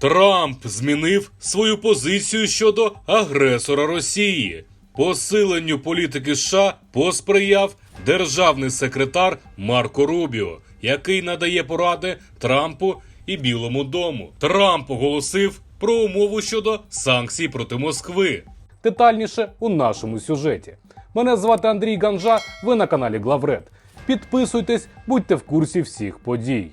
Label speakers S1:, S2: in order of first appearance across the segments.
S1: Трамп змінив свою позицію щодо агресора Росії. Посиленню політики США посприяв державний секретар Марко Рубіо, який надає поради Трампу і Білому дому. Трамп оголосив про умову щодо санкцій проти Москви.
S2: Детальніше у нашому сюжеті. Мене звати Андрій Ганжа. Ви на каналі Главред. Підписуйтесь, будьте в курсі всіх подій.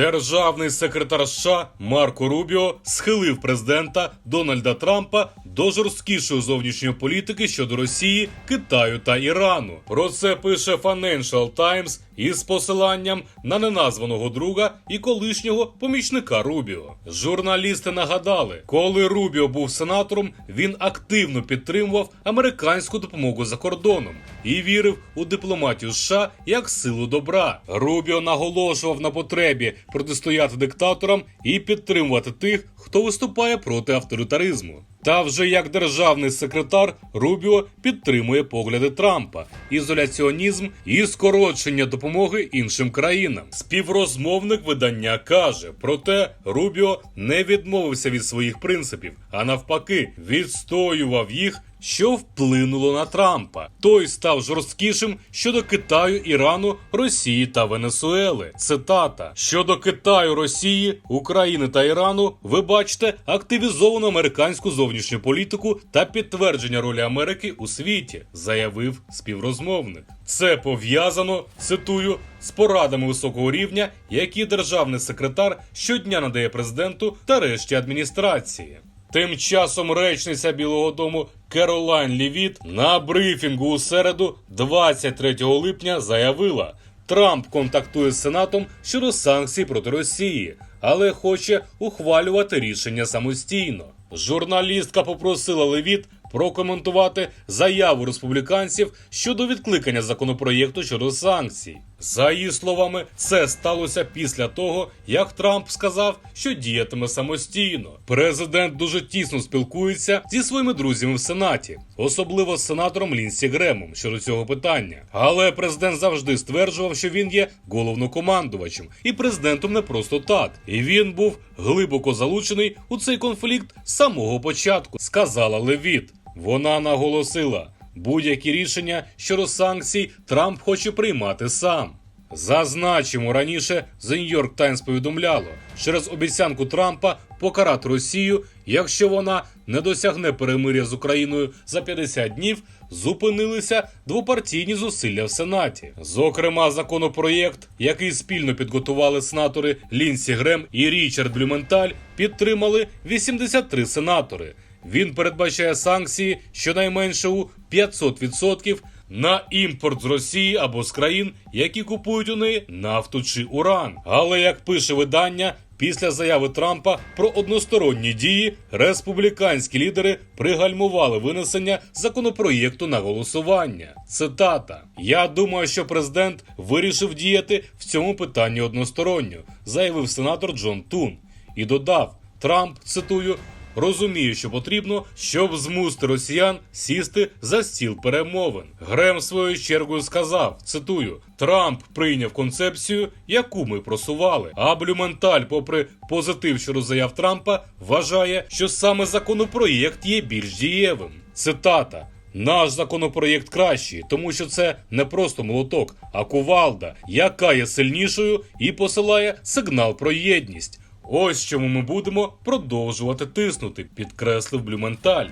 S1: Державний секретар США Марко Рубіо схилив президента Дональда Трампа до жорсткішої зовнішньої політики щодо Росії, Китаю та Ірану. Про це пише Financial Times із посиланням на неназваного друга і колишнього помічника Рубіо. Журналісти нагадали, коли Рубіо був сенатором, він активно підтримував американську допомогу за кордоном і вірив у дипломатію США як силу добра. Рубіо наголошував на потребі протистояти диктаторам і підтримувати тих, хто виступає проти авторитаризму. Та вже як державний секретар Рубіо підтримує погляди Трампа, ізоляціонізм і скорочення допомоги іншим країнам. Співрозмовник видання каже, проте Рубіо не відмовився від своїх принципів, а навпаки, відстоював їх. Що вплинуло на Трампа? Той став жорсткішим щодо Китаю, Ірану, Росії та Венесуели. Цитата: щодо Китаю, Росії, України та Ірану, ви бачите активізовану американську зовнішню політику та підтвердження ролі Америки у світі, заявив співрозмовник. Це пов'язано, цитую, з порадами високого рівня, які державний секретар щодня надає президенту та решті адміністрації. Тим часом речниця Білого Дому Керолайн Лівіт на брифінгу у середу, 23 липня, заявила, Трамп контактує з Сенатом щодо санкцій проти Росії, але хоче ухвалювати рішення самостійно. Журналістка попросила Левіт прокоментувати заяву республіканців щодо відкликання законопроєкту щодо санкцій. За її словами, це сталося після того, як Трамп сказав, що діятиме самостійно. Президент дуже тісно спілкується зі своїми друзями в Сенаті, особливо з сенатором Лінсі Гремом щодо цього питання. Але президент завжди стверджував, що він є головнокомандувачем і президентом не просто так. І він був глибоко залучений у цей конфлікт з самого початку, сказала Левіт. Вона наголосила, будь-які рішення щодо санкцій Трамп хоче приймати сам. Зазначимо раніше The New York Times повідомляло, через обіцянку Трампа покарати Росію, якщо вона не досягне перемиря з Україною за 50 днів, зупинилися двопартійні зусилля в Сенаті. Зокрема, законопроєкт, який спільно підготували сенатори Лінсі Грем і Річард Блюменталь, підтримали 83 сенатори. Він передбачає санкції щонайменше у 500% на імпорт з Росії або з країн, які купують у неї нафту чи уран. Але як пише видання, після заяви Трампа про односторонні дії республіканські лідери пригальмували винесення законопроєкту на голосування. Цитата: Я думаю, що президент вирішив діяти в цьому питанні односторонньо, заявив сенатор Джон Тун і додав: Трамп цитую. Розумію, що потрібно, щоб змусити росіян сісти за стіл перемовин. Грем своєю чергою сказав: цитую: Трамп прийняв концепцію, яку ми просували. А Блюменталь, попри позитив щодо заяв Трампа, вважає, що саме законопроєкт є більш дієвим. Цитата. Наш законопроєкт кращий, тому що це не просто молоток, а кувалда, яка є сильнішою і посилає сигнал про єдність. Ось чому ми будемо продовжувати тиснути, підкреслив Блюменталь.